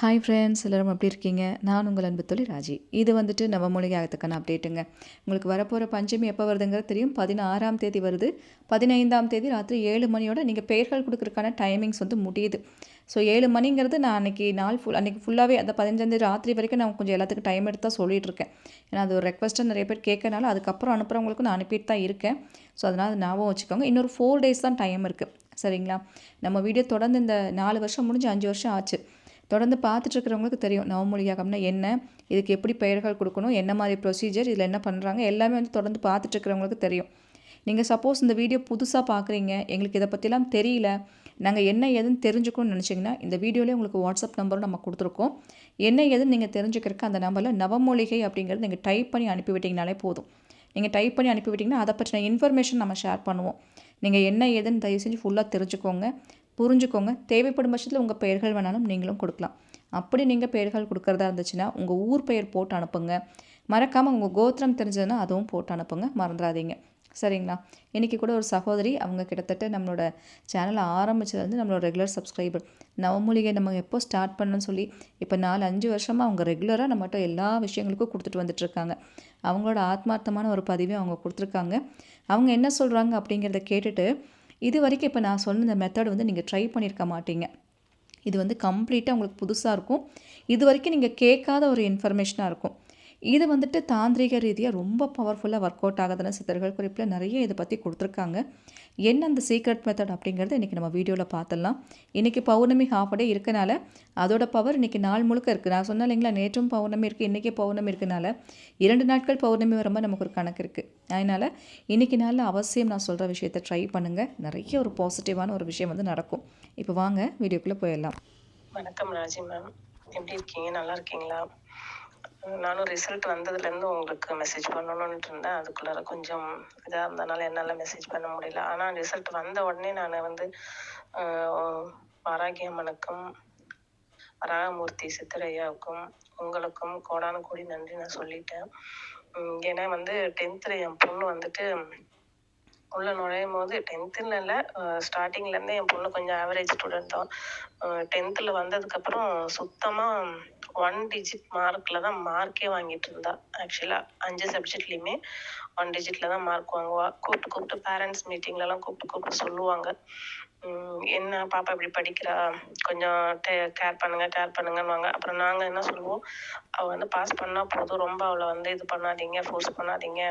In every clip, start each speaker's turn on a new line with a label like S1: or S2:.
S1: hi friends எல்லோரும் எப்படி இருக்கீங்க நான் உங்கள் அன்பு தொழில் ராஜி இது வந்துட்டு நம்ம மொழியாகத்துக்கான அப்டேட்டுங்க உங்களுக்கு வரப்போகிற பஞ்சமி எப்போ வருதுங்கிறது தெரியும் பதினாறாம் தேதி வருது பதினைந்தாம் தேதி ராத்திரி ஏழு மணியோட நீங்கள் பெயர்கள் கொடுக்குறதுக்கான டைமிங்ஸ் வந்து முடியுது ஸோ ஏழு மணிங்கிறது நான் அன்றைக்கி நாள் ஃபுல் அன்றைக்கி ஃபுல்லாகவே அந்த பதினஞ்சாந்தேதி ராத்திரி வரைக்கும் நான் கொஞ்சம் எல்லாத்துக்கும் டைம் எடுத்து தான் சொல்லிகிட்டு இருக்கேன் ஏன்னா அது ஒரு ரெக்வஸ்ட்டாக நிறைய பேர் கேட்கறனால அதுக்கப்புறம் அனுப்புகிறவங்களுக்கு நான் அனுப்பிட்டு தான் இருக்கேன் ஸோ அதனால் அது ஞாபகம் வச்சுக்கோங்க இன்னொரு ஃபோர் டேஸ் தான் டைம் இருக்குது சரிங்களா நம்ம வீடியோ தொடர்ந்து இந்த நாலு வருஷம் முடிஞ்சு அஞ்சு வருஷம் ஆச்சு தொடர்ந்து பார்த்துட்ருக்கிறவங்களுக்கு தெரியும் நவமொழியாகம்னா என்ன இதுக்கு எப்படி பெயர்கள் கொடுக்கணும் என்ன மாதிரி ப்ரொசீஜர் இதில் என்ன பண்ணுறாங்க எல்லாமே வந்து தொடர்ந்து பார்த்துட்ருக்கிறவங்களுக்கு தெரியும் நீங்கள் சப்போஸ் இந்த வீடியோ புதுசாக பார்க்குறீங்க எங்களுக்கு இதை பற்றிலாம் தெரியல நாங்கள் என்ன ஏதுன்னு தெரிஞ்சுக்கணும்னு நினச்சிங்கன்னா இந்த வீடியோலேயே உங்களுக்கு வாட்ஸ்அப் நம்பரும் நம்ம கொடுத்துருக்கோம் என்ன ஏதுன்னு நீங்கள் தெரிஞ்சுக்கிறக்க அந்த நம்பரில் நவமொழிகை அப்படிங்கிறது நீங்கள் டைப் பண்ணி அனுப்பிவிட்டிங்கனாலே போதும் நீங்கள் டைப் பண்ணி அனுப்பிவிட்டிங்கன்னா அதை பற்றின இன்ஃபர்மேஷன் நம்ம ஷேர் பண்ணுவோம் நீங்கள் என்ன ஏதுன்னு தயவு செஞ்சு ஃபுல்லாக தெரிஞ்சுக்கோங்க புரிஞ்சுக்கோங்க தேவைப்படும் பட்சத்தில் உங்கள் பெயர்கள் வேணாலும் நீங்களும் கொடுக்கலாம் அப்படி நீங்கள் பெயர்கள் கொடுக்குறதா இருந்துச்சுன்னா உங்கள் ஊர் பெயர் போட்டு அனுப்புங்க மறக்காமல் உங்கள் கோத்திரம் தெரிஞ்சதுன்னா அதுவும் போட்டு அனுப்புங்க மறந்துடாதீங்க சரிங்களா இன்றைக்கி கூட ஒரு சகோதரி அவங்க கிட்டத்தட்ட நம்மளோட சேனலை ஆரம்பித்தது வந்து நம்மளோட ரெகுலர் சப்ஸ்கிரைபர் நவமூலிகை நம்ம எப்போ ஸ்டார்ட் பண்ணணும்னு சொல்லி இப்போ நாலு அஞ்சு வருஷமாக அவங்க ரெகுலராக நம்மகிட்ட எல்லா விஷயங்களுக்கும் கொடுத்துட்டு வந்துட்டுருக்காங்க அவங்களோட ஆத்மார்த்தமான ஒரு பதிவை அவங்க கொடுத்துருக்காங்க அவங்க என்ன சொல்கிறாங்க அப்படிங்கிறத கேட்டுட்டு இது வரைக்கும் இப்போ நான் சொன்ன இந்த மெத்தட் வந்து நீங்கள் ட்ரை பண்ணியிருக்க மாட்டீங்க இது வந்து கம்ப்ளீட்டாக உங்களுக்கு புதுசாக இருக்கும் இது வரைக்கும் நீங்கள் கேட்காத ஒரு இன்ஃபர்மேஷனாக இருக்கும் இது வந்துட்டு தாந்திரிக ரீதியாக ரொம்ப பவர்ஃபுல்லாக ஒர்க் அவுட் ஆகுதுன்னு சித்தர்கள் குறிப்பில் நிறைய இதை பற்றி கொடுத்துருக்காங்க என்ன அந்த சீக்ரெட் மெத்தட் அப்படிங்கிறது இன்றைக்கி நம்ம வீடியோவில் பார்த்துடலாம் இன்றைக்கி பௌர்ணமி ஹாஃப் டே இருக்கனால அதோட பவர் இன்றைக்கி நாள் முழுக்க இருக்குது நான் சொன்ன இல்லைங்களா நேற்றும் பௌர்ணமி இருக்குது இன்றைக்கி பௌர்ணமி இருக்கனால இரண்டு நாட்கள் பௌர்ணமி வரும்போது நமக்கு ஒரு கணக்கு இருக்குது அதனால் இன்றைக்கி நாளில் அவசியம் நான் சொல்கிற விஷயத்தை ட்ரை பண்ணுங்கள் நிறைய ஒரு பாசிட்டிவான ஒரு விஷயம் வந்து நடக்கும் இப்போ வாங்க வீடியோக்குள்ளே போயிடலாம்
S2: வணக்கம் ராஜி மேம் எப்படி இருக்கீங்க நல்லா இருக்கீங்களா நானும் ரிசல்ட் வந்ததுல இருந்து உங்களுக்கு மெசேஜ் பண்ணணும்னு இருந்தேன் அதுக்குள்ளார கொஞ்சம் இதாக இருந்தனால என்னால மெசேஜ் பண்ண முடியல ஆனா ரிசல்ட் வந்த உடனே நான் வந்து வாராகி அம்மனுக்கும் ராமூர்த்தி சித்தரையாவுக்கும் உங்களுக்கும் கோடானு கோடி நன்றி நான் சொல்லிட்டேன் ஏன்னா வந்து டென்த்துல என் பொண்ணு வந்துட்டு உள்ளே நுழையும் போது டென்த்துன்னு இல்லை ஸ்டார்டிங்லேருந்தே என் பொண்ணு கொஞ்சம் ஆவரேஜ் ஸ்டூடெண்ட் தான் டென்த்தில் வந்ததுக்கப்புறம் சுத்தமாக ஒன் டிஜிட் மார்க்கில் தான் மார்க்கே வாங்கிட்டு இருந்தா ஆக்சுவலாக அஞ்சு சப்ஜெக்ட்லேயுமே ஒன் டிஜிட்டில் தான் மார்க் வாங்குவா கூப்பிட்டு கூப்பிட்டு பேரண்ட்ஸ் மீட்டிங்லலாம் கூப்பிட்டு கூப்பிட்டு சொல்லுவாங்க என்ன பாப்பா இப்படி படிக்கிறா கொஞ்சம் டே கேர் பண்ணுங்க கேர் பண்ணுங்கன்னு அப்புறம் நாங்கள் என்ன சொல்லுவோம் அவள் வந்து பாஸ் பண்ணால் போதும் ரொம்ப அவளை வந்து இது பண்ணாதீங்க ஃபோர்ஸ் பண்ணாதீங்க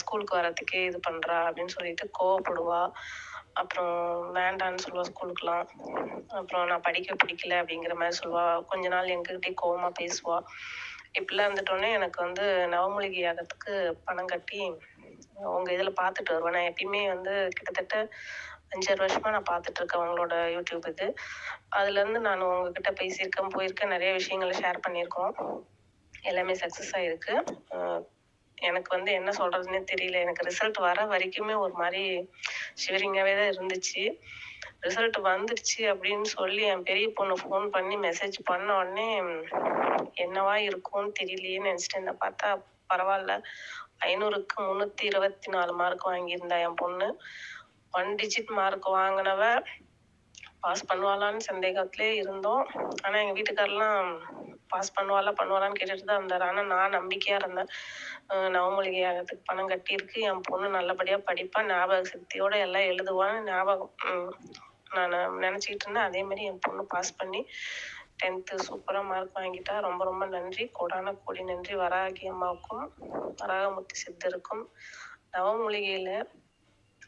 S2: ஸ்கூலுக்கு வர்றதுக்கே இது பண்ணுறா அப்படின்னு சொல்லிட்டு கோவப்படுவா அப்புறம் வேண்டான்னு சொல்லுவாள் ஸ்கூலுக்குலாம் அப்புறம் நான் படிக்க பிடிக்கல அப்படிங்கிற மாதிரி சொல்லுவாள் கொஞ்ச நாள் எங்ககிட்டயே கோவமாக பேசுவாள் இப்படிலாம் இருந்துட்டோன்னே எனக்கு வந்து நவமூலிகை யாகத்துக்கு பணம் கட்டி உங்கள் இதில் பார்த்துட்டு வருவேன் நான் எப்பயுமே வந்து கிட்டத்தட்ட அஞ்சாறு வருஷமாக நான் பார்த்துட்ருக்கேன் அவங்களோட யூடியூப் இது அதுலேருந்து நான் உங்ககிட்ட பேசியிருக்கேன் போயிருக்கேன் நிறைய விஷயங்களை ஷேர் பண்ணியிருக்கோம் எல்லாமே சக்ஸஸ் ஆகிருக்கு எனக்கு வந்து என்ன சொல்றதுன்னே தெரியல எனக்கு ரிசல்ட் வர வரைக்குமே ஒரு மாதிரி ஷிவரிங்காகவே தான் இருந்துச்சு ரிசல்ட் வந்துடுச்சு அப்படின்னு சொல்லி என் பெரிய பொண்ணு ஃபோன் பண்ணி மெசேஜ் பண்ண உடனே என்னவா இருக்கும்னு தெரியலையேன்னு நினச்சிட்டு பார்த்தா பரவாயில்ல ஐநூறுக்கு முந்நூற்றி இருபத்தி நாலு மார்க் வாங்கியிருந்தா என் பொண்ணு ஒன் டிஜிட் மார்க் வாங்கினவ பாஸ் பண்ணுவாளான்னு சந்தேகத்திலே இருந்தோம் ஆனால் எங்கள் வீட்டுக்காரெல்லாம் பாஸ் பண்ணுவாளா பண்ணுவாளான்னு கேட்டுட்டு தான் இருந்தார் ஆனா நான் நம்பிக்கையாக இருந்தேன் நவமொழிகையாகிறதுக்கு பணம் கட்டியிருக்கு என் பொண்ணு நல்லபடியாக படிப்பா ஞாபக சக்தியோடு எல்லாம் எழுதுவான்னு ஞாபகம் நான் நினச்சிக்கிட்டு இருந்தேன் அதே மாதிரி என் பொண்ணு பாஸ் பண்ணி டென்த்து சூப்பராக மார்க் வாங்கிட்டா ரொம்ப ரொம்ப நன்றி கொடான கோடி நன்றி வராகி அம்மாவுக்கும் வராகமூர்த்தி சித்தருக்கும் நவமூலிகையில்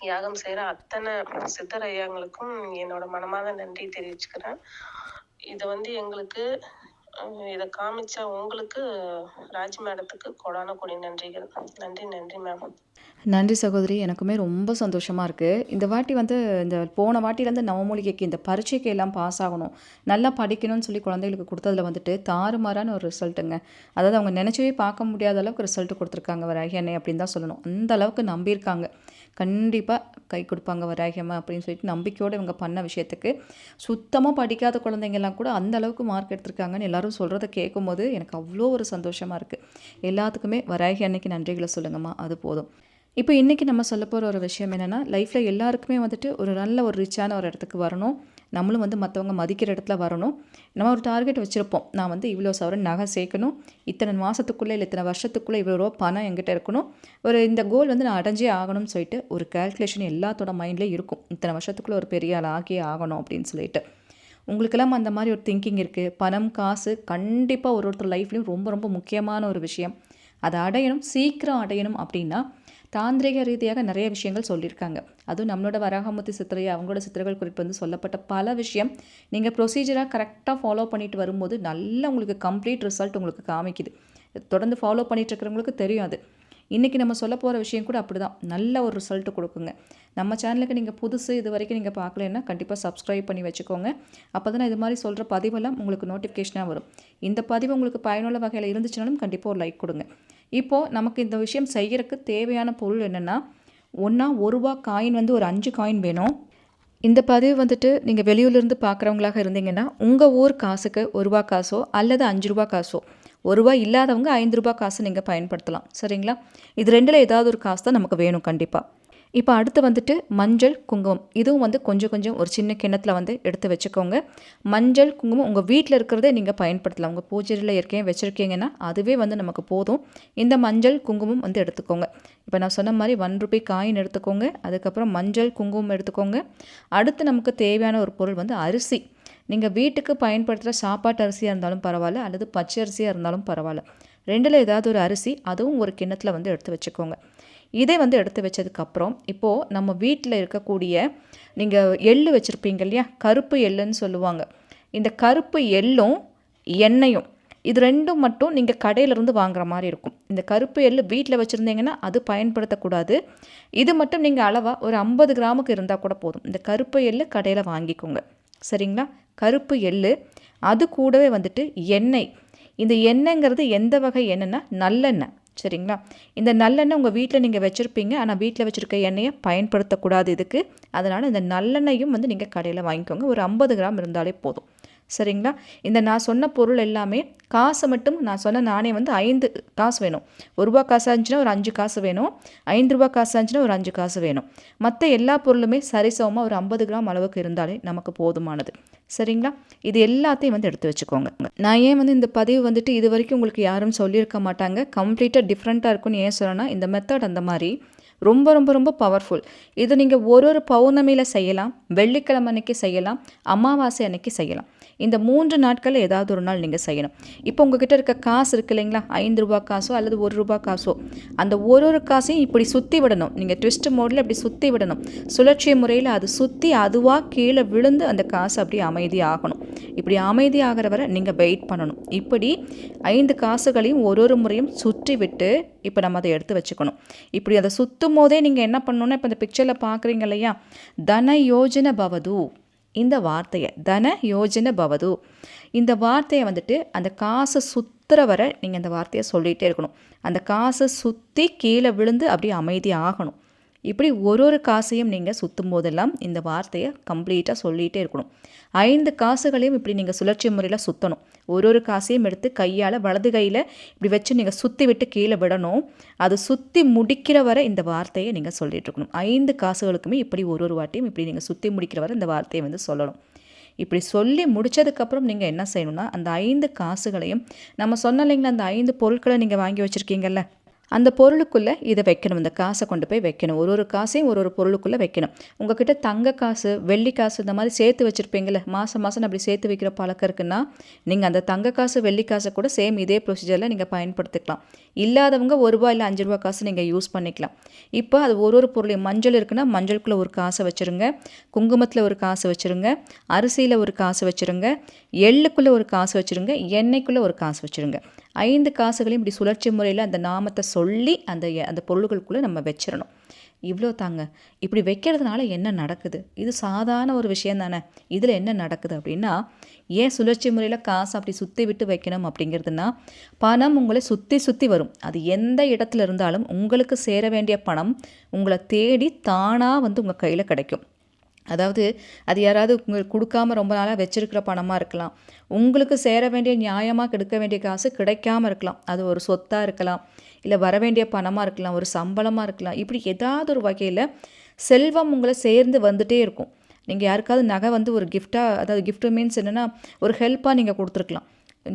S2: யாகம் செய்யற அத்தனை சித்தர் ஐயாங்களுக்கும் என்னோட மனமார்ந்த நன்றி தெரிவிச்சுக்கிறேன் இது வந்து எங்களுக்கு இதை காமிச்ச உங்களுக்கு ராஜ் மேடத்துக்கு கொடான கொடி நன்றிகள் நன்றி நன்றி மேம்
S1: நன்றி சகோதரி எனக்குமே ரொம்ப சந்தோஷமாக இருக்குது இந்த வாட்டி வந்து இந்த போன வாட்டிலேருந்து நவமூலிகைக்கு இந்த பரீட்சைக்கு எல்லாம் பாஸ் ஆகணும் நல்லா படிக்கணும்னு சொல்லி குழந்தைகளுக்கு கொடுத்ததில் வந்துட்டு தாறுமாறான ஒரு ரிசல்ட்டுங்க அதாவது அவங்க நினச்சவே பார்க்க முடியாத அளவுக்கு ரிசல்ட் கொடுத்துருக்காங்க வராகி அன்னை அப்படின்னு தான் சொல்லணும் அந்த அளவுக்கு நம்பியிருக்காங்க கண்டிப்பாக கை கொடுப்பாங்க வராகியம்மா அப்படின்னு சொல்லிட்டு நம்பிக்கையோடு இவங்க பண்ண விஷயத்துக்கு சுத்தமாக படிக்காத குழந்தைங்கெல்லாம் கூட அந்த அளவுக்கு மார்க் எடுத்திருக்காங்கன்னு எல்லாரும் சொல்கிறத கேட்கும்போது எனக்கு அவ்வளோ ஒரு சந்தோஷமாக இருக்குது எல்லாத்துக்குமே வராகி அன்னைக்கு நன்றிகளை சொல்லுங்கம்மா அது போதும் இப்போ இன்றைக்கி நம்ம சொல்ல போகிற ஒரு விஷயம் என்னென்னா லைஃப்பில் எல்லாருக்குமே வந்துட்டு ஒரு நல்ல ஒரு ரிச்சான ஒரு இடத்துக்கு வரணும் நம்மளும் வந்து மற்றவங்க மதிக்கிற இடத்துல வரணும் நம்ம ஒரு டார்கெட் வச்சுருப்போம் நான் வந்து இவ்வளோ சவரன் நகை சேர்க்கணும் இத்தனை மாதத்துக்குள்ளே இல்லை இத்தனை வருஷத்துக்குள்ளே இவ்வளோ ரூபா பணம் என்கிட்ட இருக்கணும் ஒரு இந்த கோல் வந்து நான் அடைஞ்சே ஆகணும்னு சொல்லிட்டு ஒரு கேல்குலேஷன் எல்லாத்தோட மைண்ட்லேயும் இருக்கும் இத்தனை வருஷத்துக்குள்ளே ஒரு பெரிய ஆள் ஆகியே ஆகணும் அப்படின்னு சொல்லிட்டு உங்களுக்கெல்லாம் அந்த மாதிரி ஒரு திங்கிங் இருக்குது பணம் காசு கண்டிப்பாக ஒரு ஒருத்தர் லைஃப்லேயும் ரொம்ப ரொம்ப முக்கியமான ஒரு விஷயம் அதை அடையணும் சீக்கிரம் அடையணும் அப்படின்னா தாந்திரிக ரீதியாக நிறைய விஷயங்கள் சொல்லியிருக்காங்க அதுவும் நம்மளோட வராகமுத்தி சித்திரை அவங்களோட சித்திரைகள் குறிப்பு வந்து சொல்லப்பட்ட பல விஷயம் நீங்கள் ப்ரொசீஜராக கரெக்டாக ஃபாலோ பண்ணிட்டு வரும்போது நல்லா உங்களுக்கு கம்ப்ளீட் ரிசல்ட் உங்களுக்கு காமிக்குது தொடர்ந்து ஃபாலோ பண்ணிட்டு இருக்கிறவங்களுக்கு தெரியும் அது இன்றைக்கி நம்ம சொல்ல போகிற விஷயம் கூட அப்படி தான் நல்ல ஒரு ரிசல்ட்டு கொடுக்குங்க நம்ம சேனலுக்கு நீங்கள் புதுசு இது வரைக்கும் நீங்கள் பார்க்கலன்னா கண்டிப்பாக சப்ஸ்கிரைப் பண்ணி வச்சுக்கோங்க அப்போ தான் இது மாதிரி சொல்கிற பதிவெல்லாம் உங்களுக்கு நோட்டிஃபிகேஷனாக வரும் இந்த பதிவு உங்களுக்கு பயனுள்ள வகையில் இருந்துச்சுனாலும் கண்டிப்பாக ஒரு லைக் கொடுங்க இப்போது நமக்கு இந்த விஷயம் செய்கிறதுக்கு தேவையான பொருள் என்னென்னா ஒன்றா ஒரு ரூபா காயின் வந்து ஒரு அஞ்சு காயின் வேணும் இந்த பதிவு வந்துட்டு நீங்கள் வெளியூர்லேருந்து பார்க்குறவங்களாக இருந்தீங்கன்னா உங்கள் ஊர் காசுக்கு ஒரு ரூபா காசோ அல்லது அஞ்சு ரூபா காசோ ஒரு ரூபா இல்லாதவங்க ஐந்து ரூபா காசு நீங்கள் பயன்படுத்தலாம் சரிங்களா இது ரெண்டில் ஏதாவது ஒரு காசு தான் நமக்கு வேணும் கண்டிப்பாக இப்போ அடுத்து வந்துட்டு மஞ்சள் குங்குமம் இதுவும் வந்து கொஞ்சம் கொஞ்சம் ஒரு சின்ன கிணத்துல வந்து எடுத்து வச்சுக்கோங்க மஞ்சள் குங்குமம் உங்கள் வீட்டில் இருக்கிறதே நீங்கள் பயன்படுத்தலாம் உங்கள் பூஜையில் இருக்கேன் வச்சுருக்கீங்கன்னா அதுவே வந்து நமக்கு போதும் இந்த மஞ்சள் குங்குமம் வந்து எடுத்துக்கோங்க இப்போ நான் சொன்ன மாதிரி ஒன் ருபி காயின் எடுத்துக்கோங்க அதுக்கப்புறம் மஞ்சள் குங்குமம் எடுத்துக்கோங்க அடுத்து நமக்கு தேவையான ஒரு பொருள் வந்து அரிசி நீங்கள் வீட்டுக்கு பயன்படுத்துகிற சாப்பாட்டு அரிசியாக இருந்தாலும் பரவாயில்ல அல்லது பச்சை அரிசியாக இருந்தாலும் பரவாயில்ல ரெண்டில் ஏதாவது ஒரு அரிசி அதுவும் ஒரு கிண்ணத்தில் வந்து எடுத்து வச்சுக்கோங்க இதை வந்து எடுத்து வச்சதுக்கப்புறம் இப்போது நம்ம வீட்டில் இருக்கக்கூடிய நீங்கள் எள் வச்சுருப்பீங்க இல்லையா கருப்பு எள்ளுன்னு சொல்லுவாங்க இந்த கருப்பு எள்ளும் எண்ணெயும் இது ரெண்டும் மட்டும் நீங்கள் கடையிலேருந்து வாங்குற மாதிரி இருக்கும் இந்த கருப்பு எள்ளு வீட்டில் வச்சுருந்தீங்கன்னா அது பயன்படுத்தக்கூடாது இது மட்டும் நீங்கள் அளவாக ஒரு ஐம்பது கிராமுக்கு இருந்தால் கூட போதும் இந்த கருப்பு எள்ளு கடையில் வாங்கிக்கோங்க சரிங்களா கருப்பு எள்ளு அது கூடவே வந்துட்டு எண்ணெய் இந்த எண்ணெய்ங்கிறது எந்த வகை எண்ணெய்னா நல்லெண்ணெய் சரிங்களா இந்த நல்லெண்ணெய் உங்கள் வீட்டில் நீங்கள் வச்சுருப்பீங்க ஆனால் வீட்டில் வச்சுருக்க எண்ணெயை பயன்படுத்தக்கூடாது இதுக்கு அதனால் இந்த நல்லெண்ணெயும் வந்து நீங்கள் கடையில் வாங்கிக்கோங்க ஒரு ஐம்பது கிராம் இருந்தாலே போதும் சரிங்களா இந்த நான் சொன்ன பொருள் எல்லாமே காசை மட்டும் நான் சொன்ன நானே வந்து ஐந்து காசு வேணும் ஒரு ரூபா காசாக இருந்துச்சுன்னா ஒரு அஞ்சு காசு வேணும் ஐந்து ரூபா காசாக இருந்துச்சுன்னா ஒரு அஞ்சு காசு வேணும் மற்ற எல்லா பொருளுமே சரிசமமாக ஒரு ஐம்பது கிராம் அளவுக்கு இருந்தாலே நமக்கு போதுமானது சரிங்களா இது எல்லாத்தையும் வந்து எடுத்து வச்சுக்கோங்க நான் ஏன் வந்து இந்த பதிவு வந்துட்டு இது வரைக்கும் உங்களுக்கு யாரும் சொல்லியிருக்க மாட்டாங்க கம்ப்ளீட்டாக டிஃப்ரெண்ட்டாக இருக்கும்னு ஏன் சொல்லணும்னா இந்த மெத்தட் அந்த மாதிரி ரொம்ப ரொம்ப ரொம்ப பவர்ஃபுல் இது நீங்கள் ஒரு ஒரு பௌர்ணமியில் செய்யலாம் வெள்ளிக்கிழமை அன்னைக்கு செய்யலாம் அமாவாசை அன்னைக்கு செய்யலாம் இந்த மூன்று நாட்களில் ஏதாவது ஒரு நாள் நீங்கள் செய்யணும் இப்போ உங்ககிட்ட இருக்க காசு இருக்கு இல்லைங்களா ஐந்து ரூபா காசோ அல்லது ஒரு ரூபா காசோ அந்த ஒரு ஒரு காசையும் இப்படி சுற்றி விடணும் நீங்கள் ட்விஸ்ட் மோடில் இப்படி சுற்றி விடணும் சுழற்சி முறையில் அது சுற்றி அதுவாக கீழே விழுந்து அந்த காசு அப்படியே அமைதி ஆகணும் இப்படி அமைதி வரை நீங்கள் வெயிட் பண்ணணும் இப்படி ஐந்து காசுகளையும் ஒரு ஒரு முறையும் சுற்றி விட்டு இப்போ நம்ம அதை எடுத்து வச்சுக்கணும் இப்படி அதை சுற்றும் போதே நீங்கள் என்ன பண்ணணும்னா இப்போ இந்த பிக்சரில் பார்க்குறீங்க இல்லையா தன யோஜன பவது இந்த வார்த்தையை தன யோஜன பவது இந்த வார்த்தையை வந்துட்டு அந்த காசை சுற்றுற வரை நீங்கள் இந்த வார்த்தையை சொல்லிகிட்டே இருக்கணும் அந்த காசை சுற்றி கீழே விழுந்து அப்படியே அமைதி ஆகணும் இப்படி ஒரு ஒரு காசையும் நீங்கள் சுற்றும் போதெல்லாம் இந்த வார்த்தையை கம்ப்ளீட்டாக சொல்லிகிட்டே இருக்கணும் ஐந்து காசுகளையும் இப்படி நீங்கள் சுழற்சி முறையில் சுற்றணும் ஒரு ஒரு காசையும் எடுத்து கையால் வலது கையில் இப்படி வச்சு நீங்கள் சுற்றி விட்டு கீழே விடணும் அது சுற்றி முடிக்கிற வரை இந்த வார்த்தையை நீங்கள் சொல்லிகிட்டு இருக்கணும் ஐந்து காசுகளுக்குமே இப்படி ஒரு ஒரு வாட்டியும் இப்படி நீங்கள் சுற்றி முடிக்கிற வரை இந்த வார்த்தையை வந்து சொல்லணும் இப்படி சொல்லி முடித்ததுக்கப்புறம் நீங்கள் என்ன செய்யணும்னா அந்த ஐந்து காசுகளையும் நம்ம சொன்ன இல்லைங்களா அந்த ஐந்து பொருட்களை நீங்கள் வாங்கி வச்சுருக்கீங்கல்ல அந்த பொருளுக்குள்ளே இதை வைக்கணும் இந்த காசை கொண்டு போய் வைக்கணும் ஒரு ஒரு காசையும் ஒரு ஒரு பொருளுக்குள்ளே வைக்கணும் உங்ககிட்ட தங்க காசு வெள்ளி காசு இந்த மாதிரி சேர்த்து வச்சுருப்பீங்களே மாதம் மாதம் அப்படி சேர்த்து வைக்கிற பழக்கம் இருக்குன்னா நீங்கள் அந்த தங்க காசு வெள்ளி காசை கூட சேம் இதே ப்ரொசீஜரில் நீங்கள் பயன்படுத்திக்கலாம் இல்லாதவங்க ஒரு ரூபா இல்லை அஞ்சு ரூபா காசு நீங்கள் யூஸ் பண்ணிக்கலாம் இப்போ அது ஒரு ஒரு பொருளையும் மஞ்சள் இருக்குன்னா மஞ்சளுக்குள்ளே ஒரு காசை வச்சுருங்க குங்குமத்தில் ஒரு காசு வச்சுருங்க அரிசியில் ஒரு காசு வச்சுருங்க எள்ளுக்குள்ளே ஒரு காசு வச்சுருங்க எண்ணெய்க்குள்ளே ஒரு காசு வச்சுருங்க ஐந்து காசுகளையும் இப்படி சுழற்சி முறையில் அந்த நாமத்தை சொல்லி அந்த அந்த பொருள்களுக்குள்ளே நம்ம வச்சிடணும் இவ்வளோ தாங்க இப்படி வைக்கிறதுனால என்ன நடக்குது இது சாதாரண ஒரு விஷயம் தானே இதில் என்ன நடக்குது அப்படின்னா ஏன் சுழற்சி முறையில் காசு அப்படி சுற்றி விட்டு வைக்கணும் அப்படிங்கிறதுனா பணம் உங்களை சுற்றி சுற்றி வரும் அது எந்த இடத்துல இருந்தாலும் உங்களுக்கு சேர வேண்டிய பணம் உங்களை தேடி தானாக வந்து உங்கள் கையில் கிடைக்கும் அதாவது அது யாராவது உங்களுக்கு கொடுக்காம ரொம்ப நாளாக வச்சிருக்கிற பணமாக இருக்கலாம் உங்களுக்கு சேர வேண்டிய நியாயமாக கெடுக்க வேண்டிய காசு கிடைக்காம இருக்கலாம் அது ஒரு சொத்தாக இருக்கலாம் இல்லை வர வேண்டிய பணமாக இருக்கலாம் ஒரு சம்பளமாக இருக்கலாம் இப்படி ஏதாவது ஒரு வகையில் செல்வம் உங்களை சேர்ந்து வந்துட்டே இருக்கும் நீங்கள் யாருக்காவது நகை வந்து ஒரு கிஃப்டாக அதாவது கிஃப்ட் மீன்ஸ் என்னென்னா ஒரு ஹெல்ப்பாக நீங்கள் கொடுத்துருக்கலாம்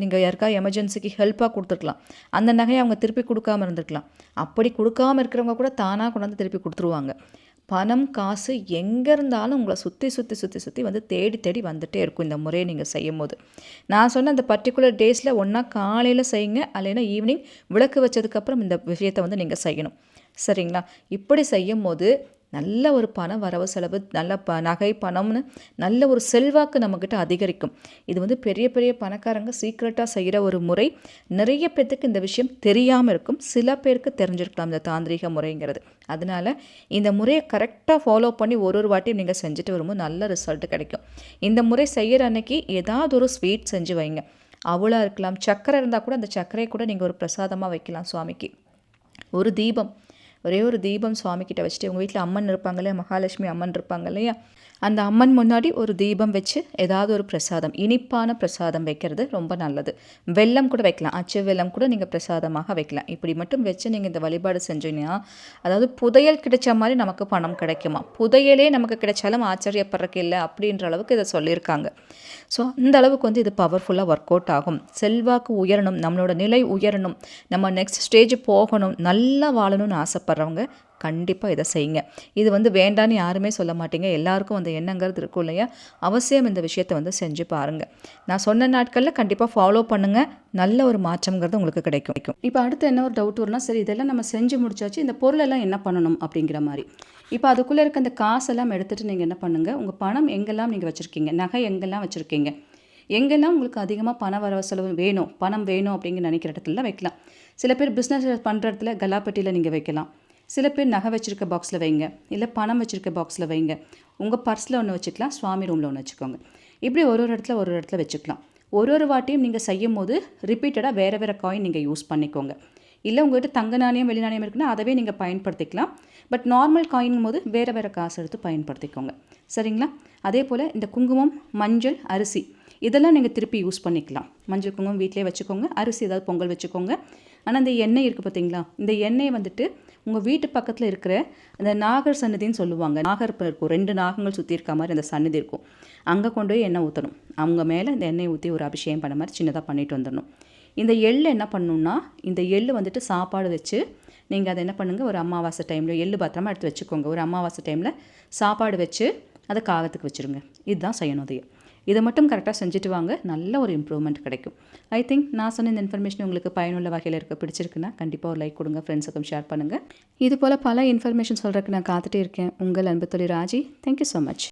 S1: நீங்கள் யாருக்காவது எமர்ஜென்சிக்கு ஹெல்ப்பாக கொடுத்துருக்கலாம் அந்த நகையை அவங்க திருப்பி கொடுக்காமல் இருந்திருக்கலாம் அப்படி கொடுக்காமல் இருக்கிறவங்க கூட தானாக கொண்டாந்து திருப்பி கொடுத்துருவாங்க பணம் காசு எங்கே இருந்தாலும் உங்களை சுற்றி சுற்றி சுற்றி சுற்றி வந்து தேடி தேடி வந்துகிட்டே இருக்கும் இந்த முறையை நீங்கள் செய்யும் போது நான் சொன்ன அந்த பர்டிகுலர் டேஸில் ஒன்றா காலையில் செய்யுங்க இல்லைன்னா ஈவினிங் விளக்கு வச்சதுக்கப்புறம் இந்த விஷயத்தை வந்து நீங்கள் செய்யணும் சரிங்களா இப்படி செய்யும் போது நல்ல ஒரு பணம் வரவு செலவு நல்ல ப நகை பணம்னு நல்ல ஒரு செல்வாக்கு நம்மக்கிட்ட அதிகரிக்கும் இது வந்து பெரிய பெரிய பணக்காரங்க சீக்ரெட்டாக செய்கிற ஒரு முறை நிறைய பேர்த்துக்கு இந்த விஷயம் தெரியாமல் இருக்கும் சில பேருக்கு தெரிஞ்சிருக்கலாம் இந்த தாந்திரிக முறைங்கிறது அதனால் இந்த முறையை கரெக்டாக ஃபாலோ பண்ணி ஒரு ஒரு வாட்டியும் நீங்கள் செஞ்சுட்டு வரும்போது நல்ல ரிசல்ட் கிடைக்கும் இந்த முறை செய்கிற அன்னைக்கு ஏதாவது ஒரு ஸ்வீட் செஞ்சு வைங்க அவளாக இருக்கலாம் சக்கரை இருந்தால் கூட அந்த சக்கரையை கூட நீங்கள் ஒரு பிரசாதமாக வைக்கலாம் சுவாமிக்கு ஒரு தீபம் ஒரே ஒரு தீபம் கிட்ட வச்சுட்டு உங்கள் வீட்டில் அம்மன் இருப்பாங்க இல்லையா மகாலட்சுமி அம்மன் இருப்பாங்க இல்லையா அந்த அம்மன் முன்னாடி ஒரு தீபம் வச்சு ஏதாவது ஒரு பிரசாதம் இனிப்பான பிரசாதம் வைக்கிறது ரொம்ப நல்லது வெள்ளம் கூட வைக்கலாம் அச்சு வெள்ளம் கூட நீங்கள் பிரசாதமாக வைக்கலாம் இப்படி மட்டும் வச்சு நீங்கள் இந்த வழிபாடு செஞ்சீங்கன்னா அதாவது புதையல் கிடைச்ச மாதிரி நமக்கு பணம் கிடைக்குமா புதையலே நமக்கு கிடைச்சாலும் ஆச்சரியப்படுறக்கு இல்லை அப்படின்ற அளவுக்கு இதை சொல்லியிருக்காங்க ஸோ அந்த அளவுக்கு வந்து இது பவர்ஃபுல்லாக ஒர்க் அவுட் ஆகும் செல்வாக்கு உயரணும் நம்மளோட நிலை உயரணும் நம்ம நெக்ஸ்ட் ஸ்டேஜ் போகணும் நல்லா வாழணும்னு ஆசைப்பட்றோம் ஆசைப்படுறவங்க கண்டிப்பாக இதை செய்யுங்க இது வந்து வேண்டான்னு யாருமே சொல்ல மாட்டீங்க எல்லாருக்கும் அந்த எண்ணங்கிறது இருக்கும் இல்லையா அவசியம் இந்த விஷயத்தை வந்து செஞ்சு பாருங்கள் நான் சொன்ன நாட்களில் கண்டிப்பாக ஃபாலோ பண்ணுங்கள் நல்ல ஒரு மாற்றம்ங்கிறது உங்களுக்கு கிடைக்கும் இப்போ அடுத்து என்ன ஒரு டவுட் வரும்னா சரி இதெல்லாம் நம்ம செஞ்சு முடிச்சாச்சு இந்த பொருளெல்லாம் என்ன பண்ணணும் அப்படிங்கிற மாதிரி இப்போ அதுக்குள்ளே இருக்க அந்த காசெல்லாம் எடுத்துகிட்டு நீங்கள் என்ன பண்ணுங்கள் உங்கள் பணம் எங்கெல்லாம் நீங்கள் வச்சுருக்கீங்க நகை எங்கெல்லாம் வச்சுருக்கீங்க எங்கெல்லாம் உங்களுக்கு அதிகமாக பண வரவு செலவு வேணும் பணம் வேணும் அப்படிங்கிற நினைக்கிற இடத்துல வைக்கலாம் சில பேர் பிஸ்னஸ் பண்ணுற இடத்துல கலாப்பட்டியில் நீங்கள் வைக்கலாம் சில பேர் நகை வச்சுருக்க பாக்ஸில் வைங்க இல்லை பணம் வச்சுருக்க பாக்ஸில் வைங்க உங்கள் பர்ஸில் ஒன்று வச்சுக்கலாம் சுவாமி ரூமில் ஒன்று வச்சுக்கோங்க இப்படி ஒரு ஒரு இடத்துல ஒரு ஒரு இடத்துல வச்சுக்கலாம் ஒரு ஒரு வாட்டியும் நீங்கள் செய்யும் போது ரிப்பீட்டடாக வேறு வேறு காயின் நீங்கள் யூஸ் பண்ணிக்கோங்க இல்லை உங்கள்கிட்ட தங்க நாணயம் வெளி நாணயம் இருக்குன்னா அதவே நீங்கள் பயன்படுத்திக்கலாம் பட் நார்மல் காயின் போது வேறு வேறு காசு எடுத்து பயன்படுத்திக்கோங்க சரிங்களா அதே போல் இந்த குங்குமம் மஞ்சள் அரிசி இதெல்லாம் நீங்கள் திருப்பி யூஸ் பண்ணிக்கலாம் மஞ்சள் குங்குமம் வீட்டிலே வச்சுக்கோங்க அரிசி ஏதாவது பொங்கல் வச்சுக்கோங்க ஆனால் இந்த எண்ணெய் இருக்குது பார்த்தீங்களா இந்த எண்ணெய் வந்துட்டு உங்கள் வீட்டு பக்கத்தில் இருக்கிற அந்த நாகர் சன்னதின்னு சொல்லுவாங்க நாகர் இருக்கும் ரெண்டு நாகங்கள் சுற்றி இருக்க மாதிரி அந்த சன்னதி இருக்கும் அங்கே கொண்டு போய் எண்ணெய் ஊற்றணும் அவங்க மேலே அந்த எண்ணெய் ஊற்றி ஒரு அபிஷேகம் பண்ண மாதிரி சின்னதாக பண்ணிட்டு வந்துடணும் இந்த எள் என்ன பண்ணணும்னா இந்த எள் வந்துட்டு சாப்பாடு வச்சு நீங்கள் அதை என்ன பண்ணுங்கள் ஒரு அமாவாசை டைமில் எள்ளு பத்திரமா எடுத்து வச்சுக்கோங்க ஒரு அமாவாசை டைமில் சாப்பாடு வச்சு அதை காகத்துக்கு வச்சுருங்க இதுதான் செய்யணும் அதையே இதை மட்டும் கரெக்டாக செஞ்சுட்டு வாங்க நல்ல ஒரு இம்ப்ரூவ்மெண்ட் கிடைக்கும் ஐ திங்க் நான் சொன்ன இந்த இன்ஃபர்மேஷன் உங்களுக்கு பயனுள்ள வகையில் இருக்க பிடிச்சிருக்குன்னா கண்டிப்பாக ஒரு லைக் கொடுங்க ஃப்ரெண்ட்ஸுக்கும் ஷேர் பண்ணுங்கள் இது போல் பல இன்ஃபர்மேஷன் சொல்கிறதுக்கு நான் காத்துட்டே இருக்கேன் உங்கள் அன்பு தொழில் ராஜி தேங்க்யூ ஸோ மச்